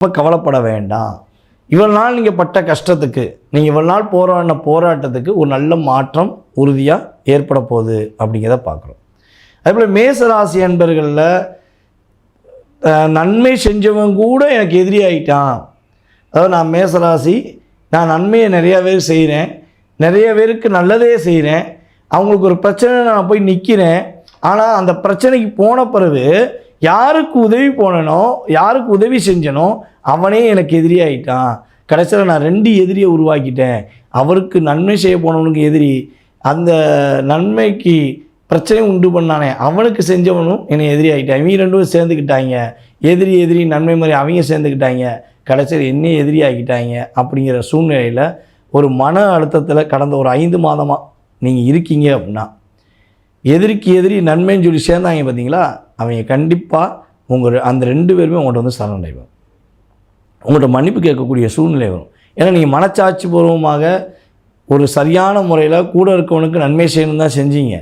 இப்போ கவலைப்பட வேண்டாம். இவ்வளோ நாள் நீங்கள் பட்ட கஷ்டத்துக்கு நீங்கள் இவ்வளோ நாள் போராடின போராட்டத்துக்கு ஒரு நல்ல மாற்றம் உறுதியாக ஏற்பட போகுது அப்படிங்கிறத பார்க்குறோம். அதேபோல் மேசராசி அன்பர்களில் நன்மை செஞ்சவன் கூட எனக்கு எதிரி ஆகிட்டான் அதாவது நான் மேசராசி நான் நன்மையை நிறையா பேர் செய்கிறேன் நிறைய பேருக்கு நல்லதே செய்கிறேன் அவங்களுக்கு ஒரு பிரச்சனை நான் போய் நிற்கிறேன் ஆனால் அந்த பிரச்சனைக்கு போன பிறகு யாருக்கு உதவி போனனோ யாருக்கு உதவி செஞ்சனோ அவனே எனக்கு எதிரியாயிட்டான் கடைசியில் நான் ரெண்டு எதிரியை உருவாக்கிட்டேன். அவருக்கு நன்மை செய்ய போனவனுக்கு எதிரி அந்த நன்மைக்கு பிரச்சனை உண்டு பண்ணானே அவனுக்கு செஞ்சவனும் என்னை எதிரி ஆகிட்டான் இவங்க ரெண்டு பேரும் சேர்ந்துக்கிட்டாங்க. எதிரி எதிரி நன்மை மாதிரி அவங்க சேர்ந்துக்கிட்டாங்க. கடைசியில் என்னை எதிரி ஆகிட்டாங்க அப்படிங்கிற சூழ்நிலையில் ஒரு மன அழுத்தத்தில் கடந்த ஒரு ஐந்து மாதமாக நீங்கள் இருக்கீங்க அப்படின்னா எதிரிக்கு எதிரி நன்மைன்னு சொல்லி சேர்ந்தாங்க பார்த்தீங்களா? அவங்க கண்டிப்பாக உங்கள் அந்த ரெண்டு பேருமே உங்கள்கிட்ட வந்து சரணடைவாங்க உங்கள்கிட்ட மன்னிப்பு கேட்கக்கூடிய சூழ்நிலை வரும். ஏன்னா நீங்கள் மனச்சாட்சி பூர்வமாக ஒரு சரியான முறையில் கூட இருக்கவனுக்கு நன்மை செய்யணும் தான் செஞ்சீங்க.